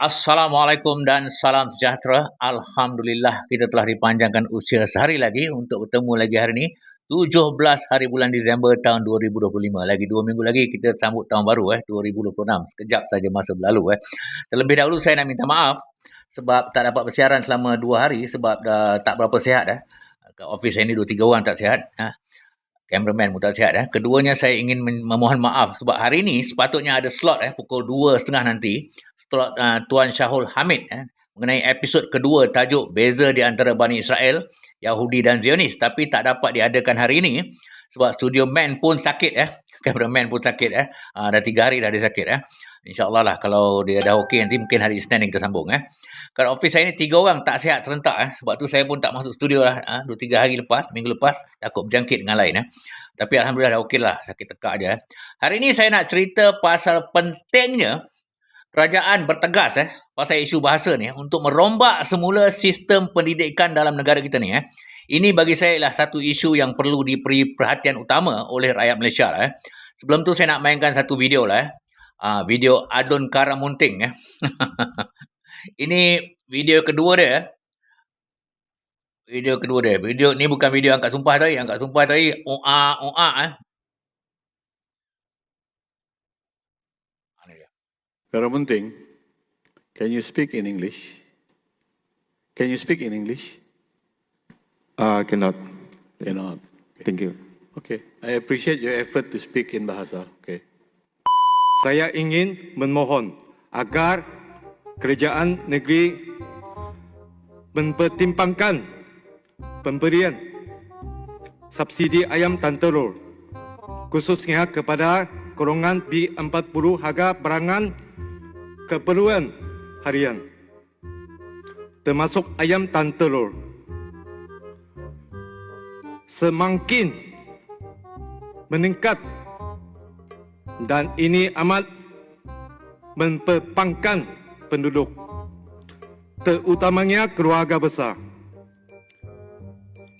Assalamualaikum dan salam sejahtera. Alhamdulillah kita telah dipanjangkan usia sehari lagi untuk bertemu lagi hari ini. 17 hari bulan Disember tahun 2025. Lagi dua minggu lagi kita sambut tahun baru eh 2026. Sekejap saja masa berlalu eh. Terlebih dahulu saya nak minta maaf sebab tak dapat bersiaran selama dua hari sebab dah tak berapa sihat eh. Kat office saya ni dua tiga orang tak sihat. Ha cameraman pun tak sihat eh. Keduanya saya ingin memohon maaf sebab hari ini sepatutnya ada slot eh pukul 2.30 nanti slot uh, Tuan Syahul Hamid eh mengenai episod kedua tajuk beza di antara Bani Israel, Yahudi dan Zionis tapi tak dapat diadakan hari ini sebab studio man pun sakit eh. Cameraman pun sakit eh. Uh, dah tiga hari dah dia sakit eh. InsyaAllah lah kalau dia dah okey nanti mungkin hari Isnin kita sambung eh. Kalau office saya ni tiga orang tak sihat serentak eh. Sebab tu saya pun tak masuk studio lah. Eh. Dua tiga hari lepas, minggu lepas takut berjangkit dengan lain eh. Tapi Alhamdulillah dah okey lah. Sakit tekak je eh. Hari ni saya nak cerita pasal pentingnya kerajaan bertegas eh. Pasal isu bahasa ni eh, untuk merombak semula sistem pendidikan dalam negara kita ni eh. Ini bagi saya lah satu isu yang perlu diberi perhatian utama oleh rakyat Malaysia lah eh. Sebelum tu saya nak mainkan satu video lah eh uh, video Adun Karamunting eh. Ini video kedua dia. Eh. Video kedua dia. Video ni bukan video angkat sumpah tadi, angkat sumpah tadi oa oa eh. Karamunting, can you speak in English? Can you speak in English? Uh, cannot. Cannot. Thank you. Okay. I appreciate your effort to speak in Bahasa. Okay saya ingin memohon agar kerajaan negeri mempertimbangkan pemberian subsidi ayam dan telur khususnya kepada golongan B40 harga berangan keperluan harian termasuk ayam dan telur. Semakin meningkat dan ini amat memperpangkan penduduk terutamanya keluarga besar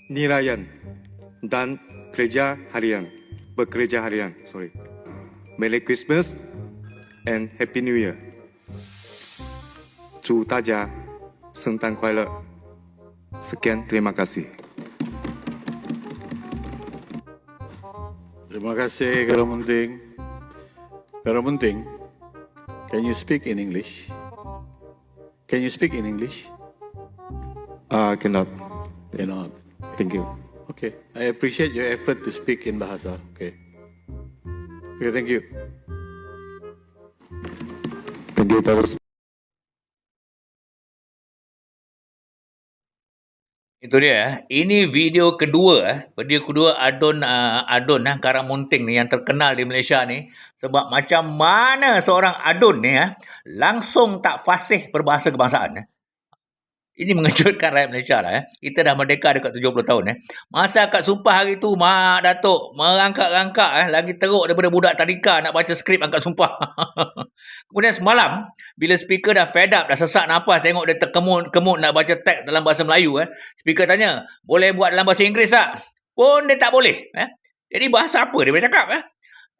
nilaian dan kerja harian bekerja harian sorry Merry Christmas and Happy New Year 祝大家圣诞快乐 sekian terima kasih Terima kasih Kalau Munting. Pero Munting, can you speak in English? Can you speak in English? Uh, cannot. Cannot. Thank you. Okay. I appreciate your effort to speak in Bahasa. Okay. Okay, thank you. Thank you, Terus. Itu dia. Eh. Ini video kedua. Eh. Video kedua Adon uh, Adon uh, Karamunting ni yang terkenal di Malaysia ni. Sebab macam mana seorang Adon ni uh, langsung tak fasih berbahasa kebangsaan. Ini mengejutkan rakyat Malaysia lah. Eh. Kita dah merdeka dekat 70 tahun. Eh. Masa akad sumpah hari tu, Mak Datuk merangkak-rangkak. Eh. Lagi teruk daripada budak tadika nak baca skrip angkat sumpah. Kemudian semalam, bila speaker dah fed up, dah sesak nafas, tengok dia terkemut-kemut nak baca teks dalam bahasa Melayu. Eh. Speaker tanya, boleh buat dalam bahasa Inggeris tak? Pun dia tak boleh. Eh. Jadi bahasa apa dia boleh cakap? Eh?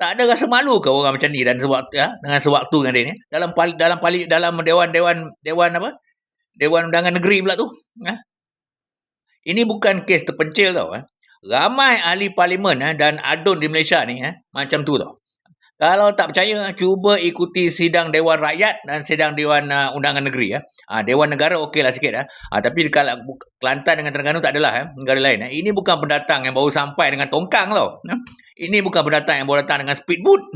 Tak ada rasa malu ke orang macam ni dan sewaktu ya, dengan sewaktu dengan dia ni dalam dalam dalam dewan dewan dewan apa Dewan Undangan Negeri pula tu. Ha? Ini bukan kes terpencil tau. Ha? Ramai ahli parlimen ha? dan adun di Malaysia ni ha? macam tu tau. Kalau tak percaya, cuba ikuti sidang Dewan Rakyat dan sidang Dewan uh, Undangan Negeri. Ya. Ha, Dewan Negara okey lah sikit. Ha. Ha, tapi kalau Kelantan dengan Terengganu tak adalah. Ha. Negara lain. Ha. Ini bukan pendatang yang baru sampai dengan tongkang tau. Ha. Ini bukan pendatang yang baru datang dengan speedboat.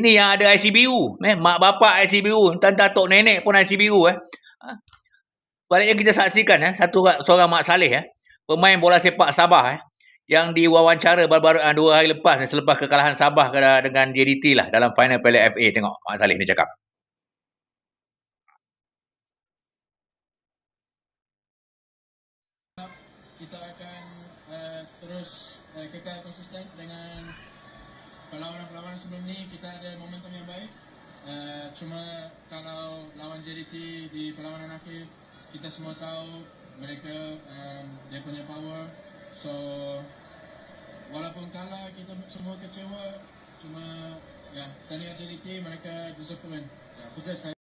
Ini yang ada ICBU. Eh. Mak bapak ICBU. Tante tok nenek pun ICBU. Eh. Ha. Baliknya kita saksikan eh, satu seorang Mak Saleh eh, pemain bola sepak Sabah eh, yang diwawancara baru-baru uh, dua hari lepas eh, selepas kekalahan Sabah dengan JDT lah dalam final Piala FA. Tengok Mak Saleh ni cakap. Kita akan uh, terus uh, kekal konsisten dengan perlawanan-perlawanan sebelum ni. Kita ada momentum yang baik. Uh, cuma kalau lawan JDT di perlawanan akhir kita semua tahu mereka um, dia punya power. So walaupun kalah kita semua kecewa. Cuma ya yeah, tanya agility mereka deserve to win ya,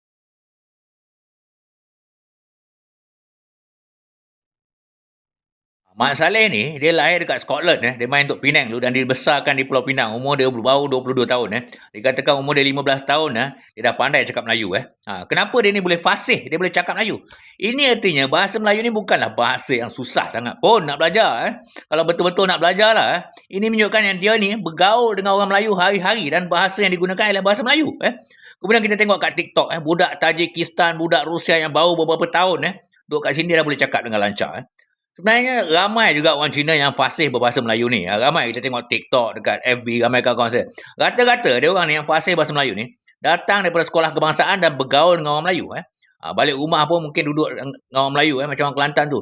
Mak Saleh ni, dia lahir dekat Scotland. Eh. Dia main untuk Penang dulu dan dibesarkan di Pulau Pinang. Umur dia baru 22 tahun. Eh. Dikatakan umur dia 15 tahun. Eh. Dia dah pandai cakap Melayu. Eh. Ha, kenapa dia ni boleh fasih? Dia boleh cakap Melayu. Ini artinya bahasa Melayu ni bukanlah bahasa yang susah sangat pun nak belajar. Eh. Kalau betul-betul nak belajar lah. Eh. Ini menunjukkan yang dia ni bergaul dengan orang Melayu hari-hari dan bahasa yang digunakan adalah bahasa Melayu. Eh. Kemudian kita tengok kat TikTok. Eh. Budak Tajikistan, budak Rusia yang baru beberapa tahun. Eh. Duduk kat sini dah boleh cakap dengan lancar. Eh. Sebenarnya ramai juga orang Cina yang fasih berbahasa Melayu ni. Ha, ramai kita tengok TikTok dekat FB, ramai kawan-kawan saya. Rata-rata dia orang ni yang fasih bahasa Melayu ni datang daripada sekolah kebangsaan dan bergaul dengan orang Melayu. Eh. Ha, balik rumah pun mungkin duduk dengan orang Melayu eh, macam orang Kelantan tu.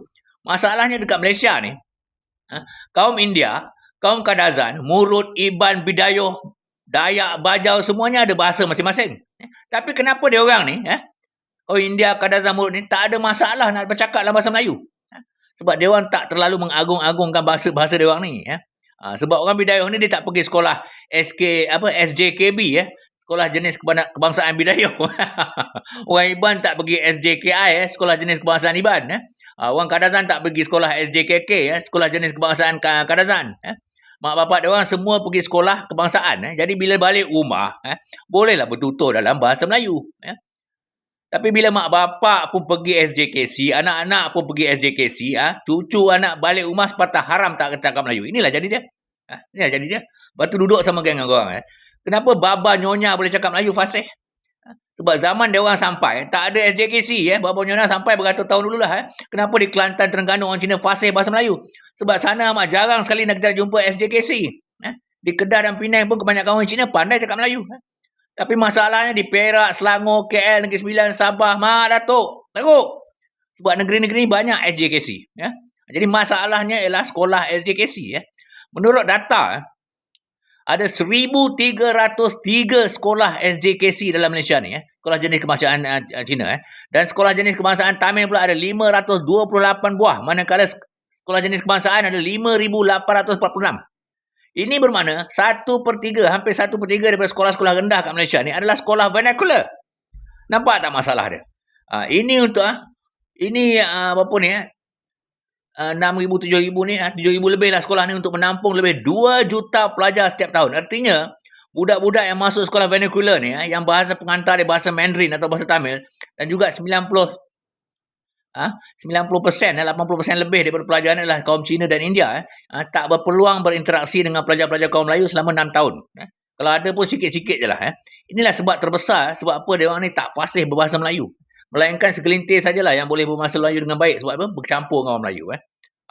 Masalahnya dekat Malaysia ni, ha, kaum India, kaum Kadazan, Murut, Iban, Bidayoh, Dayak, Bajau, semuanya ada bahasa masing-masing. Eh. Tapi kenapa dia orang ni, eh, oh India, Kadazan, Murut ni tak ada masalah nak bercakap dalam bahasa Melayu? Sebab dia orang tak terlalu mengagung-agungkan bahasa-bahasa dia orang ni ya. Ha, sebab orang Bidayuh ni dia tak pergi sekolah SK apa SJKB ya. Sekolah jenis kebangsaan Bidayuh. orang Iban tak pergi SJKI ya, sekolah jenis kebangsaan Iban ya. Ha, orang Kadazan tak pergi sekolah SJKK ya, sekolah jenis kebangsaan Kadazan ya. Mak bapak dia orang semua pergi sekolah kebangsaan ya. Jadi bila balik rumah ya, bolehlah bertutur dalam bahasa Melayu ya. Tapi bila mak bapak pun pergi SJKC, anak-anak pun pergi SJKC, ah, cucu anak balik rumah sepatah haram tak cakap Melayu. Inilah jadi dia. Ah, inilah jadi dia. Lepas tu duduk sama geng orang. Eh. Kenapa baba nyonya boleh cakap Melayu fasih? Ah, sebab zaman dia orang sampai, tak ada SJKC. Eh. Baba nyonya sampai beratus tahun dulu lah. Eh. Kenapa di Kelantan, Terengganu, orang Cina fasih bahasa Melayu? Sebab sana amat jarang sekali nak kita jumpa SJKC. Eh. Di Kedah dan Penang pun kebanyakan orang Cina pandai cakap Melayu. Eh. Tapi masalahnya di Perak, Selangor, KL, Negeri Sembilan, Sabah, Mak Datuk. Tengok. Sebab negeri-negeri ni banyak SJKC. Ya. Jadi masalahnya ialah sekolah SJKC. Ya. Menurut data, ada 1,303 sekolah SJKC dalam Malaysia ni. Ya. Sekolah jenis kebangsaan uh, Cina. Ya. Dan sekolah jenis kebangsaan Tamil pula ada 528 buah. Manakala sekolah jenis kebangsaan ada 5,846. Ini bermakna satu per tiga, hampir satu per tiga daripada sekolah-sekolah rendah kat Malaysia ni adalah sekolah vernacular. Nampak tak masalah dia? Ha, ini untuk ha, ini ha, berapa ni ya? Ha, 6,000, 7,000 ni, ha, 7,000 lebih lah sekolah ni untuk menampung lebih 2 juta pelajar setiap tahun. Artinya, budak-budak yang masuk sekolah vernacular ni, yang bahasa pengantar dia bahasa Mandarin atau bahasa Tamil, dan juga 90 ah ha, 90% 80% lebih daripada pelajar adalah kaum Cina dan India ha, tak berpeluang berinteraksi dengan pelajar-pelajar kaum Melayu selama 6 tahun. Eh. Kalau ada pun sikit-sikit je lah. Eh. Inilah sebab terbesar sebab apa dia orang ni tak fasih berbahasa Melayu. Melainkan segelintir sajalah yang boleh berbahasa Melayu dengan baik sebab apa? Bercampur dengan orang Melayu. Eh.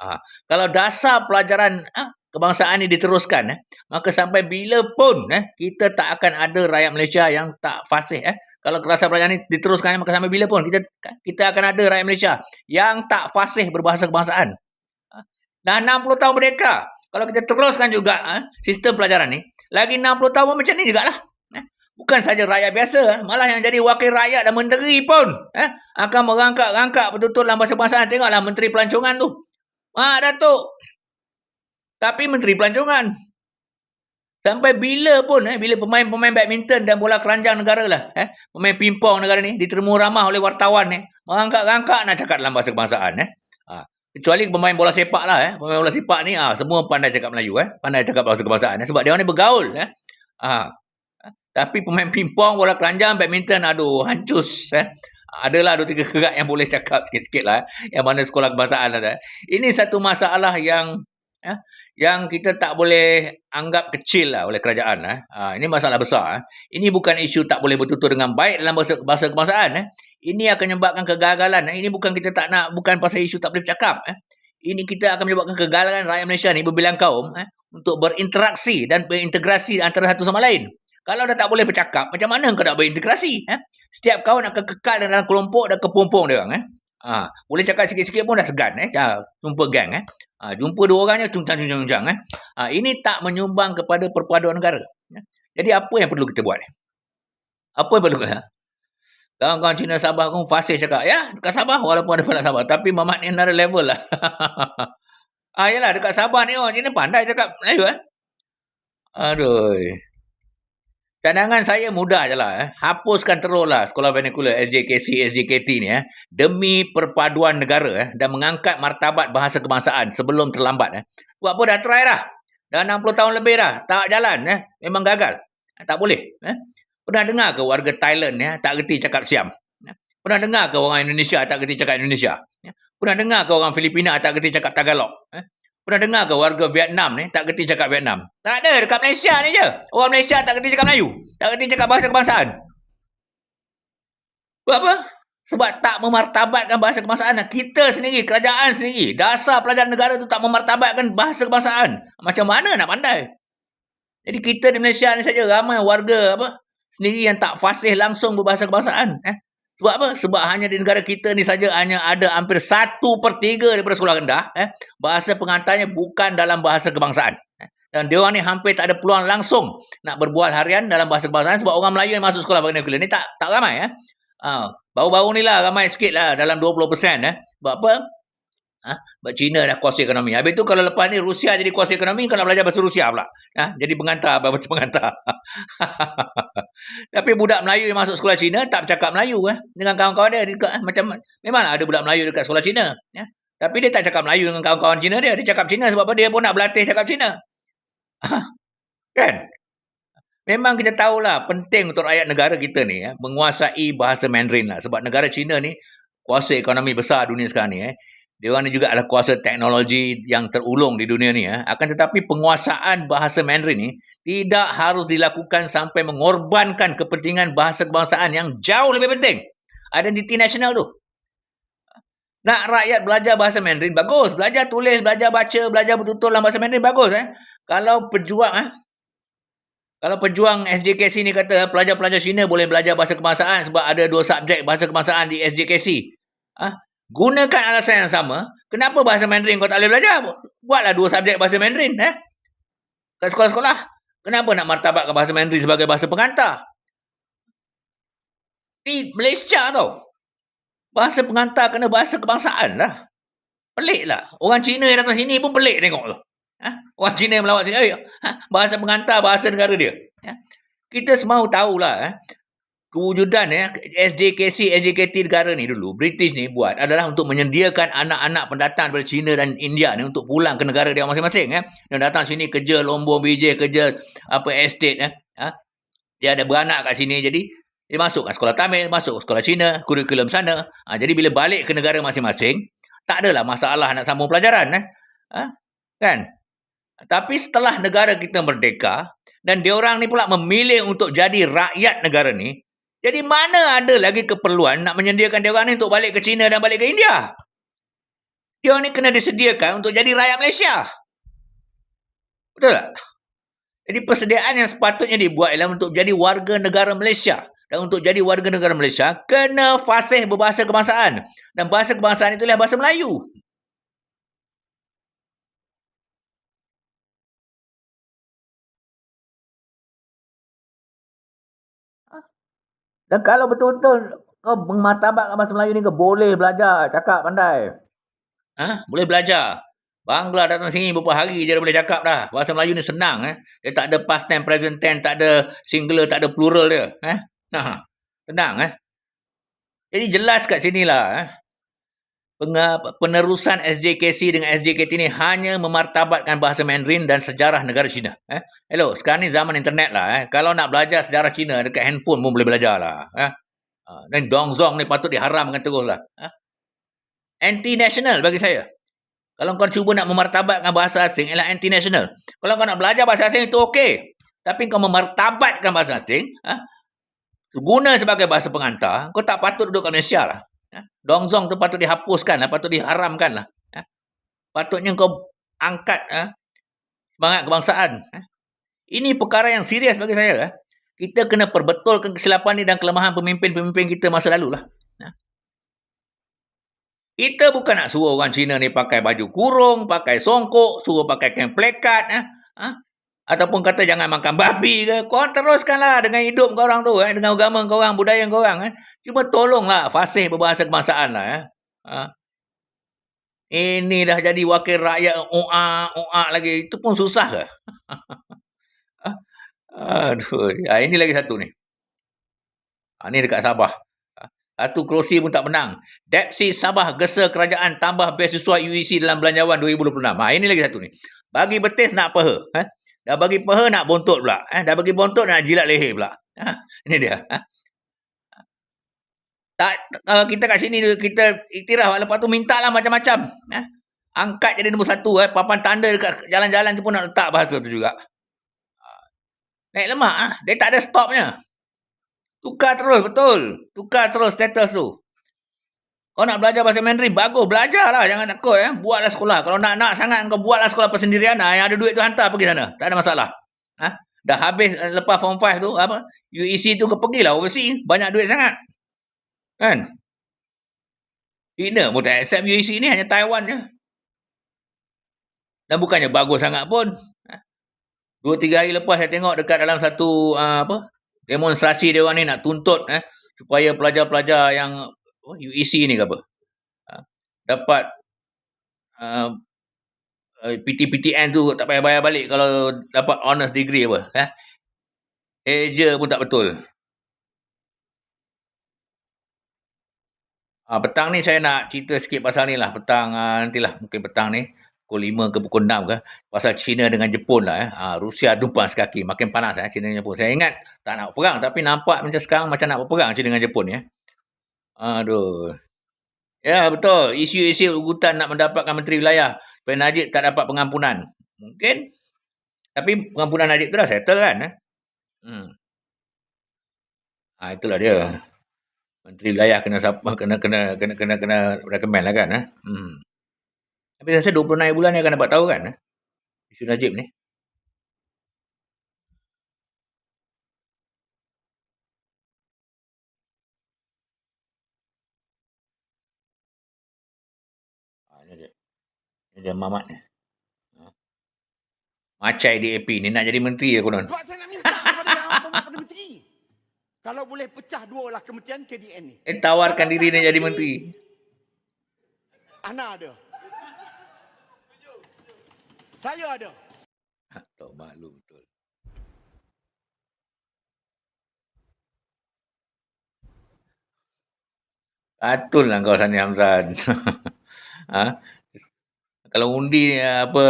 Ha, kalau dasar pelajaran ha, kebangsaan ini diteruskan, eh, maka sampai bila pun eh, kita tak akan ada rakyat Malaysia yang tak fasih. Eh. Kalau kerasa pelajaran ini diteruskan, maka sampai bila pun kita kita akan ada rakyat Malaysia yang tak fasih berbahasa kebangsaan. Dah 60 tahun merdeka. Kalau kita teruskan juga ha, sistem pelajaran ni, lagi 60 tahun macam ni jugalah. Ha? Bukan saja rakyat biasa, malah yang jadi wakil rakyat dan menteri pun akan merangkak-rangkak betul-betul dalam bahasa kebangsaan. Tengoklah menteri pelancongan tu. Mak Datuk. Tapi menteri pelancongan. Sampai bila pun, eh, bila pemain-pemain badminton dan bola keranjang negara lah, eh, pemain pimpong negara ni, diterima ramah oleh wartawan, eh, mengangkat-angkat nak cakap dalam bahasa kebangsaan. Eh. Ha. Kecuali pemain bola sepak lah, eh. pemain bola sepak ni, ha, semua pandai cakap Melayu, eh. pandai cakap bahasa kebangsaan. Eh. Sebab dia ni bergaul. Eh. Ha. Tapi pemain pimpong, bola keranjang, badminton, aduh, hancus. Eh. Adalah dua tiga kerat yang boleh cakap sikit-sikit lah. Eh. Yang mana sekolah kebangsaan lah. Eh. Ini satu masalah yang eh, yang kita tak boleh anggap kecil lah oleh kerajaan. Eh. Ha, ini masalah besar. Eh. Ini bukan isu tak boleh bertutur dengan baik dalam bahasa, bahasa kebangsaan. Eh. Ini akan menyebabkan kegagalan. Eh. Ini bukan kita tak nak, bukan pasal isu tak boleh bercakap. Eh. Ini kita akan menyebabkan kegagalan rakyat Malaysia ni berbilang kaum eh, untuk berinteraksi dan berintegrasi antara satu sama lain. Kalau dah tak boleh bercakap, macam mana kau nak berintegrasi? Eh? Setiap kawan akan kekal dalam kelompok dan kepompong dia orang. Eh? Ha, boleh cakap sikit-sikit pun dah segan. Eh? Jumpa gang. Eh? Ha, jumpa dua orangnya cuncang-cuncang-cuncang. Eh. Ha, ini tak menyumbang kepada perpaduan negara. Ya. Jadi apa yang perlu kita buat? Apa yang perlu kita? Kawan-kawan Cina Sabah pun fasih cakap, ya dekat Sabah walaupun ada pada Sabah. Tapi Mamat ni another level lah. ah, yalah dekat Sabah ni orang Cina pandai cakap Melayu. Eh. Aduh. Cadangan saya mudah je lah. Eh. Hapuskan terus lah sekolah vernacular SJKC, SJKT ni. Eh. Demi perpaduan negara eh, dan mengangkat martabat bahasa kebangsaan sebelum terlambat. Eh. Buat apa dah try dah. Dah 60 tahun lebih dah. Tak jalan. Eh. Memang gagal. Eh, tak boleh. Eh. Pernah dengar ke warga Thailand eh, tak gerti cakap Siam? Eh. Pernah dengar ke orang Indonesia tak gerti cakap Indonesia? Eh. Pernah dengar ke orang Filipina tak gerti cakap Tagalog? Eh. Pernah dengar ke warga Vietnam ni tak kerti cakap Vietnam? Tak ada, dekat Malaysia ni je. Orang Malaysia tak kerti cakap Melayu. Tak kerti cakap bahasa kebangsaan. Sebab apa? Sebab tak memartabatkan bahasa kebangsaan. Kita sendiri, kerajaan sendiri, dasar pelajaran negara tu tak memartabatkan bahasa kebangsaan. Macam mana nak pandai? Jadi kita di Malaysia ni saja ramai warga apa sendiri yang tak fasih langsung berbahasa kebangsaan. Eh? Sebab apa? Sebab hanya di negara kita ni saja hanya ada hampir satu per tiga daripada sekolah rendah. Eh, bahasa pengantarnya bukan dalam bahasa kebangsaan. Eh, dan dia orang ni hampir tak ada peluang langsung nak berbual harian dalam bahasa kebangsaan sebab orang Melayu yang masuk sekolah vernacular ni tak tak ramai. Eh. Uh, baru-baru ni lah ramai sikit lah dalam 20%. Eh. Sebab apa? Ha? China dah kuasa ekonomi. Habis tu kalau lepas ni Rusia jadi kuasa ekonomi, kau nak belajar bahasa Rusia pula. Ha? Jadi pengantar, bahasa pengantar. Tapi budak Melayu yang masuk sekolah China tak bercakap Melayu eh? dengan kawan-kawan dia. Dekat, eh? Macam Memanglah ada budak Melayu dekat sekolah China. Ya? Tapi dia tak cakap Melayu dengan kawan-kawan China dia. Dia cakap China sebab apa? Dia pun nak berlatih cakap China. kan? Memang kita tahulah penting untuk rakyat negara kita ni ya, menguasai bahasa Mandarin lah. Sebab negara China ni kuasa ekonomi besar dunia sekarang ni. Eh dia orang ni juga adalah kuasa teknologi yang terulung di dunia ni. Ya. Akan tetapi penguasaan bahasa Mandarin ni tidak harus dilakukan sampai mengorbankan kepentingan bahasa kebangsaan yang jauh lebih penting. Identiti nasional tu. Nak rakyat belajar bahasa Mandarin, bagus. Belajar tulis, belajar baca, belajar betul-betul dalam bahasa Mandarin, bagus. Eh? Kalau pejuang, eh? kalau pejuang SJKC ni kata pelajar-pelajar Cina boleh belajar bahasa kebangsaan sebab ada dua subjek bahasa kebangsaan di SJKC. Ah, Gunakan alasan yang sama. Kenapa bahasa Mandarin kau tak boleh belajar? Buatlah dua subjek bahasa Mandarin. Eh? Kat sekolah-sekolah. Kenapa nak martabatkan bahasa Mandarin sebagai bahasa pengantar? Di Malaysia tau. Bahasa pengantar kena bahasa kebangsaan lah. Pelik lah. Orang Cina yang datang sini pun pelik tengok tu. Ha? Orang Cina yang melawat sini. Ha? Bahasa pengantar, bahasa negara dia. Ha? Kita semua tahulah. Eh? Kewujudan ya SJKC SJKT negara ni dulu British ni buat adalah untuk menyediakan anak-anak pendatang daripada China dan India ni untuk pulang ke negara dia masing-masing ya dan datang sini kerja lombong biji kerja apa estate ya ha? dia ada beranak kat sini jadi dia masuk ke sekolah Tamil masuk sekolah Cina kurikulum sana ha, jadi bila balik ke negara masing-masing tak adalah masalah nak sambung pelajaran eh? ha? kan tapi setelah negara kita merdeka dan diorang ni pula memilih untuk jadi rakyat negara ni jadi mana ada lagi keperluan nak menyediakan dia orang ni untuk balik ke China dan balik ke India? Dia ni kena disediakan untuk jadi rakyat Malaysia. Betul tak? Jadi persediaan yang sepatutnya dibuat ialah untuk jadi warga negara Malaysia. Dan untuk jadi warga negara Malaysia, kena fasih berbahasa kebangsaan. Dan bahasa kebangsaan itulah bahasa Melayu. Dan kalau betul-betul kau mengmartabatkan bahasa Melayu ni, kau boleh belajar, cakap pandai. Ha? Boleh belajar. Bangla datang sini beberapa hari je dah boleh cakap dah. Bahasa Melayu ni senang. Eh? Dia tak ada past tense, present tense, tak ada singular, tak ada plural dia. Eh? Nah, senang. Eh? Jadi jelas kat sini lah. Eh? Penerusan SJKC dengan SJKT ini hanya memartabatkan bahasa Mandarin dan sejarah negara China. Eh? Hello, sekarang ni zaman internet lah. Eh? Kalau nak belajar sejarah China dekat handphone pun boleh belajar lah. Eh? Dan Dongzong ni patut diharamkan terus lah. Eh? Anti-national bagi saya. Kalau kau cuba nak memartabatkan bahasa asing, ialah anti-national. Kalau kau nak belajar bahasa asing itu okey. Tapi kau memartabatkan bahasa asing, eh? guna sebagai bahasa pengantar, kau tak patut duduk kat Malaysia lah. Ya. Dongzong tu patut dihapuskan lah, patut diharamkan lah. Ya. Patutnya kau angkat ya, semangat kebangsaan. Ini perkara yang serius bagi saya. Ya. Kita kena perbetulkan kesilapan ni dan kelemahan pemimpin-pemimpin kita masa lalu lah. Kita bukan nak suruh orang Cina ni pakai baju kurung, pakai songkok, suruh pakai kain plekat. Ha? Ataupun kata jangan makan babi ke, kau teruskanlah dengan hidup kau orang tu, eh, dengan agama kau orang, budaya kau orang. Eh. Cuma tolonglah fasih berbahasa kebangsaan lah. Eh. Ha. Ini dah jadi wakil rakyat OA, OA lagi. Itu pun susah ke? Aduh. Ha, ini lagi satu ni. Ha, ni dekat Sabah. Ha, Satu kerusi pun tak menang. Depsi Sabah gesa kerajaan tambah beasiswa UEC dalam belanjawan 2026. Ha, ini lagi satu ni. Bagi betis nak peha. Ha? Dah bagi peha nak bontot pula. Ha? Dah bagi bontot nak jilat leher pula. Ha? Ini dia. Ha? Tak, kalau kita kat sini kita iktiraf lepas tu minta lah macam-macam. Ha? Angkat jadi nombor satu. Eh? Papan tanda dekat jalan-jalan tu pun nak letak bahasa tu juga. Naik lemak ah. Dia tak ada stopnya. Tukar terus betul. Tukar terus status tu. Kau nak belajar bahasa Mandarin, bagus. Belajarlah. Jangan takut. Eh. Buatlah sekolah. Kalau nak nak sangat, kau buatlah sekolah persendirian. Ah, yang ada duit tu hantar pergi sana. Tak ada masalah. Ha? Dah habis eh, lepas form 5 tu, apa? UEC tu kau pergilah overseas. Banyak duit sangat. Kan? China pun tak accept UEC ni. Hanya Taiwan je. Dan bukannya bagus sangat pun. Ha? Dua tiga hari lepas saya tengok dekat dalam satu uh, apa demonstrasi dia orang ni nak tuntut eh supaya pelajar-pelajar yang apa, UEC ni ke apa uh, dapat uh, PTPTN tu tak payah bayar balik kalau dapat honors degree apa eh Eja pun tak betul. Ah, petang ni saya nak cerita sikit pasal ni lah. Petang ah, nantilah mungkin petang ni pukul 5 ke pukul 6 ke pasal China dengan Jepun lah eh. Ha, Rusia tumpang sekaki makin panas eh China dengan Jepun. Saya ingat tak nak perang tapi nampak macam sekarang macam nak berperang China dengan Jepun ya. Aduh. Ya betul. Isu-isu ugutan nak mendapatkan menteri wilayah supaya Najib tak dapat pengampunan. Mungkin. Tapi pengampunan Najib tu dah settle kan eh. Hmm. Ha, itulah dia. Menteri wilayah kena kena kena kena kena kena recommend lah kan eh. Hmm. Tapi saya rasa 26 bulan ni akan dapat tahu kan? eh, Isu Najib ni. Dia Mamat ni. Ha. Macai DAP ni nak jadi menteri ya konon. Sebab saya nak minta kepada Menteri. Kalau boleh pecah dua lah kementerian KDN ni. Eh tawarkan diri ni jadi menteri. Ana ada. Saya ada. Tak malu betul. Atul lah kau Sani Hamzan. ha? Kalau undi apa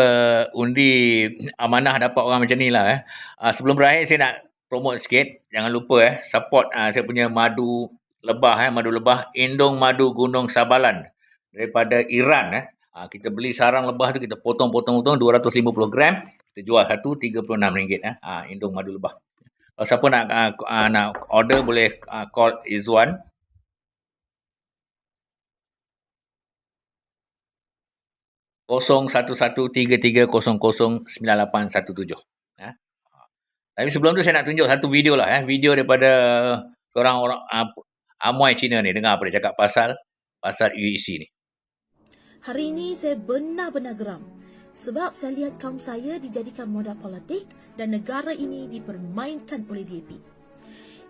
undi amanah dapat orang macam ni lah eh. Ha, sebelum berakhir saya nak promote sikit. Jangan lupa eh support ha, saya punya madu lebah eh madu lebah Indong Madu Gunung Sabalan daripada Iran eh. Ha, kita beli sarang lebah tu kita potong-potong-potong 250 gram, kita jual satu RM36 eh. Ha, Indong Madu Lebah. Kalau siapa nak uh, nak order boleh uh, call Izwan 0113300917. Ya. Tapi sebelum tu saya nak tunjuk satu video lah. Eh. Video daripada seorang orang uh, Amoy Cina ni. Dengar apa dia cakap pasal, pasal UEC ni. Hari ini saya benar-benar geram. Sebab saya lihat kaum saya dijadikan modal politik dan negara ini dipermainkan oleh DAP.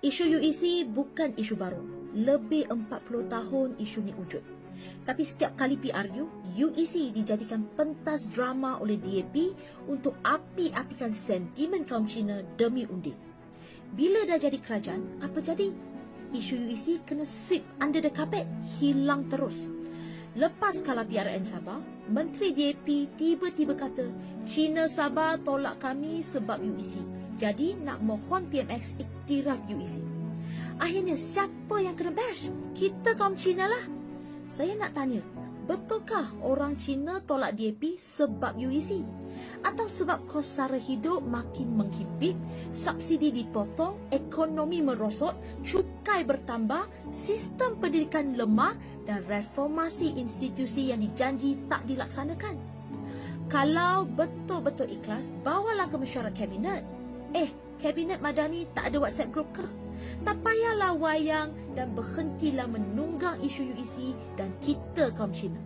Isu UEC bukan isu baru. Lebih 40 tahun isu ni wujud. Tapi setiap kali PRU, UEC dijadikan pentas drama oleh DAP untuk api-apikan sentimen kaum Cina demi undi. Bila dah jadi kerajaan, apa jadi? Isu UEC kena sweep under the carpet, hilang terus. Lepas kalah PRN Sabah, Menteri DAP tiba-tiba kata China Sabah tolak kami sebab UEC. Jadi nak mohon PMX iktiraf UEC. Akhirnya siapa yang kena bash? Kita kaum Cina lah. Saya nak tanya, betulkah orang Cina tolak DAP sebab UEC? Atau sebab kos sara hidup makin menghimpit, subsidi dipotong, ekonomi merosot, cukai bertambah, sistem pendidikan lemah dan reformasi institusi yang dijanji tak dilaksanakan? Kalau betul-betul ikhlas, bawalah ke mesyuarat kabinet. Eh, kabinet Madani tak ada WhatsApp group ke? Tak payahlah wayang dan berhentilah menunggang isu UEC dan kita kaum Cina.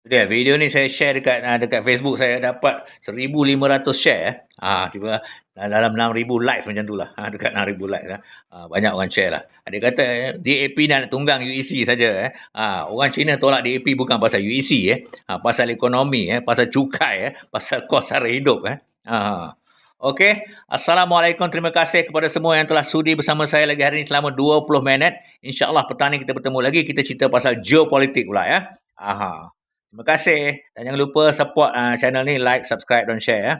Dia video ni saya share dekat uh, dekat Facebook saya dapat 1500 share eh. Ah tiba dalam 6000 likes macam tu lah. Ha, dekat 6000 likes lah. Ha, banyak orang share lah. Dia kata eh, DAP nak tunggang UEC saja eh. Ha, orang Cina tolak DAP bukan pasal UEC eh. Ha, pasal ekonomi eh, pasal cukai eh, pasal kos sara hidup eh. Ha. Okey, Assalamualaikum. Terima kasih kepada semua yang telah sudi bersama saya lagi hari ini selama 20 minit. InsyaAllah petang ni kita bertemu lagi. Kita cerita pasal geopolitik pula ya. Aha. Terima kasih. Dan jangan lupa support uh, channel ni, like, subscribe dan share. Ya.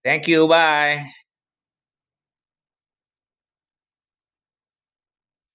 Thank you. Bye.